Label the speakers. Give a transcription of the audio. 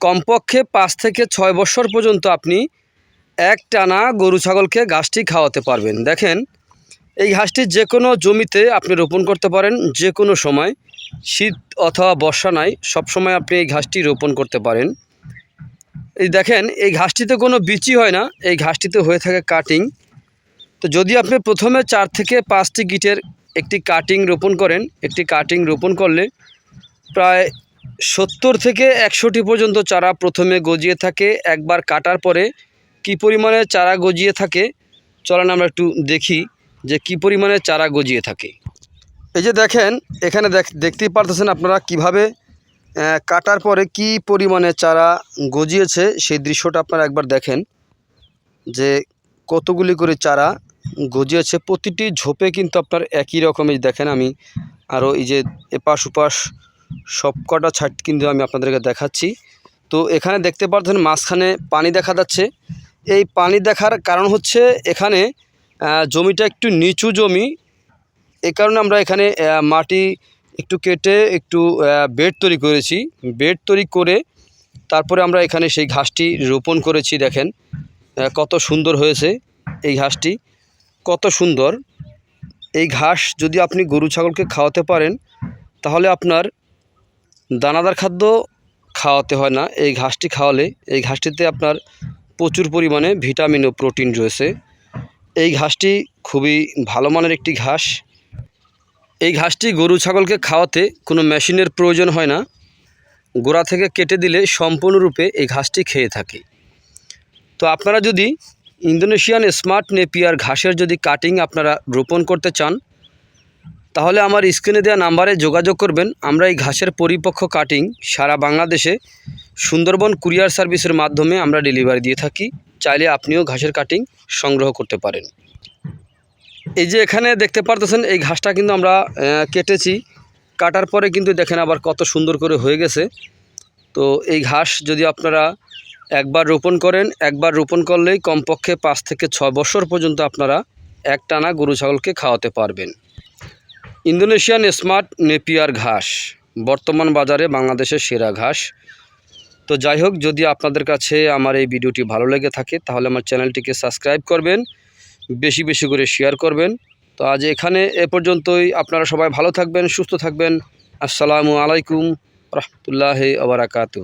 Speaker 1: কমপক্ষে পাঁচ থেকে ছয় বছর পর্যন্ত আপনি এক টানা গরু ছাগলকে ঘাসটি খাওয়াতে পারবেন। দেখেন, এই ঘাসটি যে কোনো জমিতে আপনি রোপণ করতে পারেন, যে কোনো সময়। শীত অথবা বর্ষা নাই সবসময় আপনি এই ঘাসটি রোপণ করতে পারেন। এই দেখেন, এই ঘাসটিতে কোনো বিচি হয় না, এই ঘাসটিতে হয়ে থাকে কাটিং। তো যদি আপনি প্রথমে চার থেকে পাঁচটি গিটের একটি কাটিং রোপণ করেন, একটি কাটিং রোপণ করলে প্রায় সত্তর থেকে একশোটি পর্যন্ত চারা প্রথমে গজিয়ে থাকে, একবার কাটার পরে কি পরিমাণে চারা গজিয়ে থাকে? চলেন আমরা একটু দেখি যে কি পরিমাণে চারা গজিয়ে থাকে। এই যে দেখেন, এখানে দেখ, দেখতেই পারতেছেন আপনারা কীভাবে কাটার পরে কি পরিমাণে চারা গজিয়েছে, সেই দৃশ্যটা আপনারা একবার দেখেন। যে কতগুলি করে চারা গজিয়েছে, প্রতিটি ঝোপে কিন্তু আপনার একই রকমের দেখেন আমি। আরও এই যে এপাশ ওপাশ সব কটা ছাট কিন্তু আমি আপনাদেরকে দেখাচ্ছি। তো এখানে দেখতে পাচ্ছেন মাঝখানে পানি দেখা যাচ্ছে। এই পানি দেখার কারণ হচ্ছে এখানে জমিটা একটু নিচু জমি। এই কারণে আমরা এখানে মাটি একটু কেটে একটু বেড তৈরি করেছি। বেড তৈরি করে তারপরে আমরা এখানে সেই ঘাসটি রোপণ করেছি, দেখেন কত সুন্দর হয়েছে এই ঘাসটি। কত সুন্দর। এই ঘাস যদি আপনি গরু, ছাগলকে খাওয়াতে পারেন, তাহলে আপনার দানাদার খাদ্য খাওয়াতে হয় না। এই ঘাসটি খাওয়ালে, এই ঘাসটিতে আপনার প্রচুর পরিমাণে ভিটামিন ও প্রোটিন রয়েছে। এই ঘাসটি খুবই ভালো মানের একটি ঘাস। এই ঘাসটি গরু ছাগলকে খাওয়াতে কোনো মেশিনের প্রয়োজন হয় না। গোড়া থেকে কেটে দিলে সম্পূর্ণরূপে এই ঘাসটি খেয়ে থাকে। তো আপনারা যদি ইন্দোনেশিয়ান স্মার্ট নেপিয়ার ঘাসের যদি কাটিং আপনারা রোপণ করতে চান তাহলে আমার স্ক্রিনে দেওয়া নাম্বারে যোগাযোগ করবেন। আমরা এই ঘাসের পরিপক্ক কাটিং সারা বাংলাদেশে সুন্দরবন কুরিয়ার সার্ভিসের মাধ্যমে আমরা ডেলিভারি দিয়ে থাকি। চাইলে আপনিও ঘাসের কাটিং সংগ্রহ করতে পারেন। এই যে এখানে দেখতে পারতেছেন, এই ঘাসটা কিন্তু আমরা কেটেছি। কাটার পরে কিন্তু দেখেন আবার কত সুন্দর করে হয়ে গেছে। তো এই ঘাস যদি আপনারা একবার রোপণ করেন, একবার রোপণ করলেই কমপক্ষে পাঁচ থেকে ছয় বছর পর্যন্ত আপনারা এক টানা গরু ছাগলকে খাওয়াতে পারবেন। ইন্দোনেশিয়ান স্মার্ট নেপিয়ার ঘাস, বর্তমান বাজারে বাংলাদেশের সেরা ঘাস। তো যাই হোক, যদি আপনাদের কাছে আমার এই ভিডিওটি ভালো লেগে থাকে, তাহলে আমার চ্যানেলটিকে সাবস্ক্রাইব করবেন, বেশি বেশি করে শেয়ার করবেন। তো আজ এখানে এ পর্যন্তই, আপনারা সবাই ভালো থাকবেন, সুস্থ থাকবেন। আসসালামু আলাইকুম, রহমতুল্লাহ আবরাকাতু